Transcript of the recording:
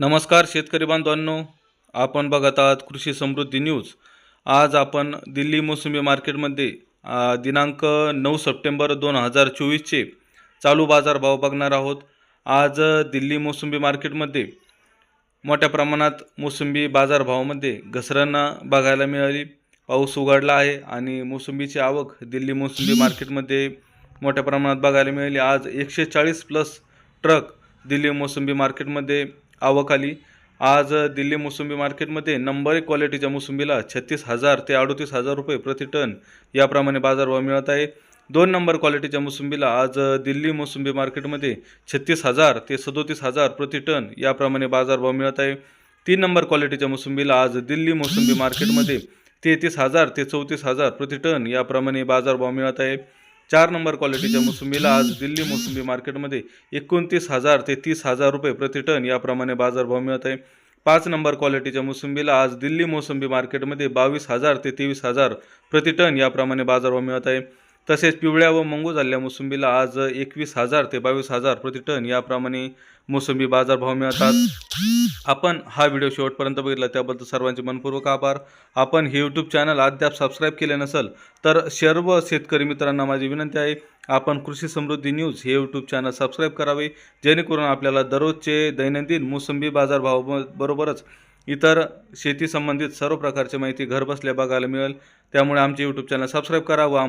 नमस्कार शेतकरी बांधवांनो. आपण बघत आहात कृषी समृद्धी न्यूज. आज आपण दिल्ली मोसंबी मार्केटमध्ये दिनांक नऊ सप्टेंबर दोन हजार चोवीसचे चालू बाजारभाव बघणार आहोत. आज दिल्ली मोसंबी मार्केटमध्ये मोठ्या प्रमाणात मोसंबी बाजारभावामध्ये घसरण बघायला मिळाली. पाऊस उघडला आहे आणि मोसंबीची आवक दिल्ली मोसंबी मार्केटमध्ये मोठ्या प्रमाणात बघायला मिळाली. आज एकशे चाळीस प्लस ट्रक दिल्ली मोसंबी मार्केटमध्ये आवकाली. आज दिल्ली मोसंबी मार्केटमध्ये नंबर एक क्वालिटीच्या मोसंबीला छत्तीस हजार ते अडतीस हजार रुपये प्रति टन याप्रमाणे बाजारभाव मिळत आहे. दोन नंबर क्वालिटीच्या मोसंबीला आज दिल्ली मोसंबी मार्केटमध्ये छत्तीस हजार ते सदोतीस हजार प्रति टन याप्रमाणे बाजारभाव मिळत आहे. तीन नंबर क्वालिटीच्या मोसंबीला आज दिल्ली मोसंबी मार्केटमध्ये तेहतीस हजार ते चौतीस हजार प्रति टन याप्रमाणे बाजारभाव मिळत आहे. चार नंबर क्वालिटीच्या मोसंबीला आज दिल्ली मोसंबी मार्केटमध्ये एकोणतीस हजार ते तीस हजार रुपये प्रति टन याप्रमाणे बाजारभाव मिळत आहे. पाच नंबर क्वालिटीच्या मोसंबीला आज दिल्ली मोसंबी मार्केटमध्ये बावीस हजार ते तेवीस हजार प्रति टन याप्रमाणे बाजारभाव मिळत आहे. तसेच पिवळ्या व मंगू झालेल्या मोसंबीला आज एकवीस हजार ते बावीस हजार प्रति टन याप्रमाणे मोसंबी बाजारभाव मिळतात. आपण हा व्हिडिओ शेवटपर्यंत बघितला त्याबद्दल सर्वांचे मनपूर्वक आभार. आपण हे यूट्यूब चॅनल अद्याप सबस्क्राईब केले नसेल तर सर्व शेतकरी मित्रांना माझी विनंती आहे आपण कृषी समृद्धी न्यूज हे यूट्यूब चॅनल सबस्क्राईब करावे जेणेकरून आपल्याला दररोजचे दैनंदिन मोसंबी बाजारभाव बरोबरच इतर शेती संबंधित सर्व प्रकारची माहिती घरबसल्या बघायला मिळेल. त्यामुळे आमचे यूट्यूब चॅनल सबस्क्राईब करा व आम्हाला